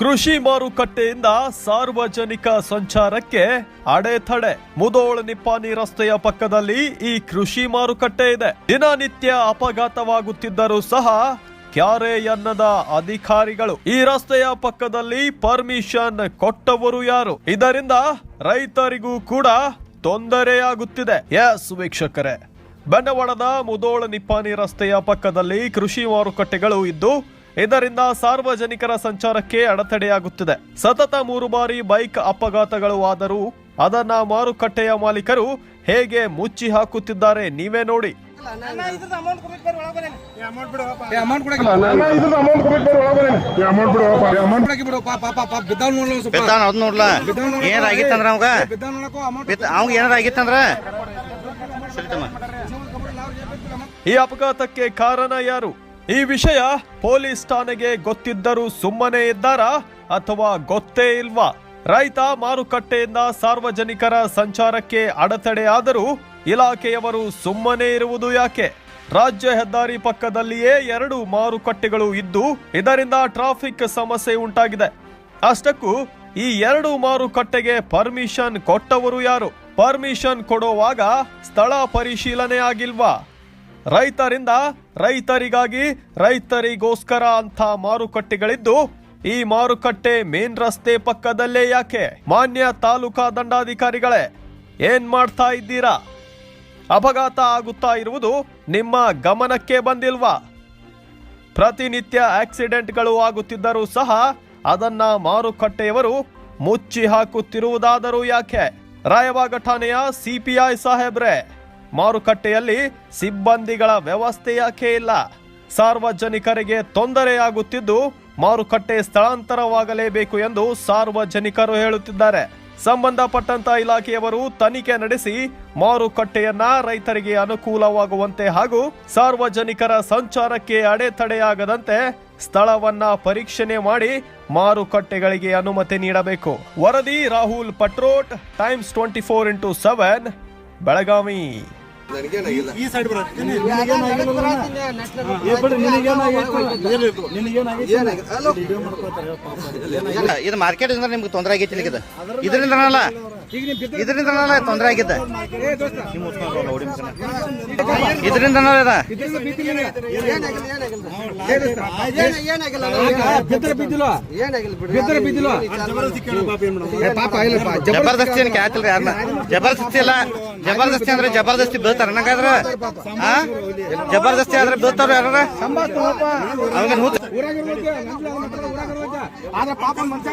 ಕೃಷಿ ಮಾರುಕಟ್ಟೆಯಿಂದ ಸಾರ್ವಜನಿಕ ಸಂಚಾರಕ್ಕೆ ಅಡೆತಡೆ. ಮುದೋಳ ನಿಪ್ಪಾನಿ ರಸ್ತೆಯ ಪಕ್ಕದಲ್ಲಿ ಈ ಕೃಷಿ ಮಾರುಕಟ್ಟೆ ಇದೆ. ದಿನನಿತ್ಯ ಅಪಘಾತವಾಗುತ್ತಿದ್ದರೂ ಸಹ ಕ್ಯಾರೆ ಎನ್ನದ ಅಧಿಕಾರಿಗಳು ಈ ರಸ್ತೆಯ ಪಕ್ಕದಲ್ಲಿ ಪರ್ಮಿಷನ್ ಕೊಟ್ಟವರು ಯಾರು? ಇದರಿಂದ ರೈತರಿಗೂ ಕೂಡ ತೊಂದರೆಯಾಗುತ್ತಿದೆ. ಎಸ್ ವೀಕ್ಷಕರೇ, ಬಂಡವಾಳದ ಮುದೋಳ ನಿಪ್ಪಾನಿ ರಸ್ತೆಯ ಪಕ್ಕದಲ್ಲಿ ಕೃಷಿ ಮಾರುಕಟ್ಟೆಗಳು ಇದ್ದು ಇದರಿಂದ ಸಾರ್ವಜನಿಕರ ಸಂಚಾರಕ್ಕೆ ಅಡತಡೆಯಾಗುತ್ತಿದೆ. ಸತತ ಮೂರು ಬಾರಿ ಬೈಕ್ ಅಪಘಾತಗಳು ಆದರೂ ಅದನ್ನ ಮಾರುಕಟ್ಟೆಯ ಮಾಲೀಕರು ಹೇಗೆ ಮುಚ್ಚಿ ಹಾಕುತ್ತಿದ್ದಾರೆ ನೀವೇ ನೋಡಿ. ಏನಾಗಿತ್ತಂದ್ರ ಅವಾಗ? ಈ ಅಪಘಾತಕ್ಕೆ ಕಾರಣ ಯಾರು? ಈ ವಿಷಯ ಪೊಲೀಸ್ ಠಾಣೆಗೆ ಗೊತ್ತಿದ್ದರೂ ಸುಮ್ಮನೆ ಇದ್ದಾರಾ ಅಥವಾ ಗೊತ್ತೇ ಇಲ್ವಾ? ರೈತ ಮಾರುಕಟ್ಟೆಯಿಂದ ಸಾರ್ವಜನಿಕರ ಸಂಚಾರಕ್ಕೆ ಅಡೆತಡೆಯಾದರೂ ಇಲಾಖೆಯವರು ಸುಮ್ಮನೆ ಇರುವುದು ಯಾಕೆ? ರಾಜ್ಯ ಹೆದ್ದಾರಿ ಪಕ್ಕದಲ್ಲಿಯೇ ಎರಡು ಮಾರುಕಟ್ಟೆಗಳು ಇದ್ದು ಇದರಿಂದ ಟ್ರಾಫಿಕ್ ಸಮಸ್ಯೆ ಉಂಟಾಗಿದೆ. ಅಷ್ಟಕ್ಕೂ ಈ ಎರಡು ಮಾರುಕಟ್ಟೆಗೆ ಪರ್ಮಿಷನ್ ಕೊಟ್ಟವರು ಯಾರು? ಪರ್ಮಿಷನ್ ಕೊಡುವಾಗ ಸ್ಥಳ ಪರಿಶೀಲನೆ ಆಗಿಲ್ವಾ? ರೈತರಿಂದ ರೈತರಿಗಾಗಿ ರೈತರಿಗೋಸ್ಕರ ಅಂತ ಮಾರುಕಟ್ಟೆಗಳಿದ್ದು, ಈ ಮಾರುಕಟ್ಟೆ ಮೇನ್ ರಸ್ತೆ ಪಕ್ಕದಲ್ಲೇ ಯಾಕೆ? ಮಾನ್ಯ ತಾಲೂಕಾ ದಂಡಾಧಿಕಾರಿಗಳೇ, ಏನ್ ಮಾಡ್ತಾ ಇದ್ದೀರಾ? ಅಪಘಾತ ಆಗುತ್ತಾ ಇರುವುದು ನಿಮ್ಮ ಗಮನಕ್ಕೆ ಬಂದಿಲ್ವಾ? ಪ್ರತಿನಿತ್ಯ ಆಕ್ಸಿಡೆಂಟ್ಗಳು ಆಗುತ್ತಿದ್ದರೂ ಸಹ ಅದನ್ನ ಮಾರುಕಟ್ಟೆಯವರು ಮುಚ್ಚಿ ಹಾಕುತ್ತಿರುವುದಾದರೂ ಯಾಕೆ? ರಾಯಬಾಗ ಠಾಣೆಯ ಸಿಪಿಐ ಸಾಹೇಬ್ರೆ ಮಾರುಕಟ್ಟೆಯಲ್ಲಿ ಸಿಬ್ಬಂದಿಗಳ ವ್ಯವಸ್ಥೆ ಯಾಕೆ ಇಲ್ಲ? ಸಾರ್ವಜನಿಕರಿಗೆ ತೊಂದರೆಯಾಗುತ್ತಿದ್ದು ಮಾರುಕಟ್ಟೆ ಸ್ಥಳಾಂತರವಾಗಲೇಬೇಕು ಎಂದು ಸಾರ್ವಜನಿಕರು ಹೇಳುತ್ತಿದ್ದಾರೆ. ಸಂಬಂಧಪಟ್ಟಂತ ಇಲಾಖೆಯವರು ತನಿಖೆ ನಡೆಸಿ ಮಾರುಕಟ್ಟೆಯನ್ನ ರೈತರಿಗೆ ಅನುಕೂಲವಾಗುವಂತೆ ಹಾಗೂ ಸಾರ್ವಜನಿಕರ ಸಂಚಾರಕ್ಕೆ ಅಡೆತಡೆಯಾಗದಂತೆ ಸ್ಥಳವನ್ನ ಪರೀಕ್ಷಣೆ ಮಾಡಿ ಮಾರುಕಟ್ಟೆಗಳಿಗೆ ಅನುಮತಿ ನೀಡಬೇಕು. ವರದಿ Rahul Patrot, Times twenty four into seven, Belagavi. ಇದು ಮಾರ್ಕೆಟ್ ಇಂದ ನಿಮ್ಗೆ ತೊಂದರೆ ಆಗೈತಿ ಇದು ಇದರಿಂದನಲ್ಲ? ಇದರಿಂದನಲ್ಲ ತೊಂದರೆ ಆಗಿದ್ದ. ಇದರಿಂದನಲ್ಲ ಇದ? ಬಿದ್ದರೆ ಬಿದ್ದಿಲ್ಲ ಬಿದ್ದರೆ ಬಿದ್ದಿಲ್ಲ ಏ ಪಾಪ ಇಲ್ಲಪ್ಪ ಜಬರ್ದಸ್ತಿ ಏನ್ ಕ್ಯಾತಿಲ್ರಿ ಯಾರನ್ನ ಜಬರ್ದಸ್ತಿ ಅಲ್ಲ ಜಬರ್ದಸ್ತಿ ಅಂದ್ರೆ ಜಬರ್ದಸ್ತಿ ಬೀಳ್ತಾರ. ನಂಗಾದ್ರ ಜಬರ್ದಸ್ತಿ ಆದ್ರೆ ಬೀಳ್ತಾರ ಯಾರ ಅವಾಗ ಆದ್ರೆ ಪಾಪ ಮನುಷ್ಯ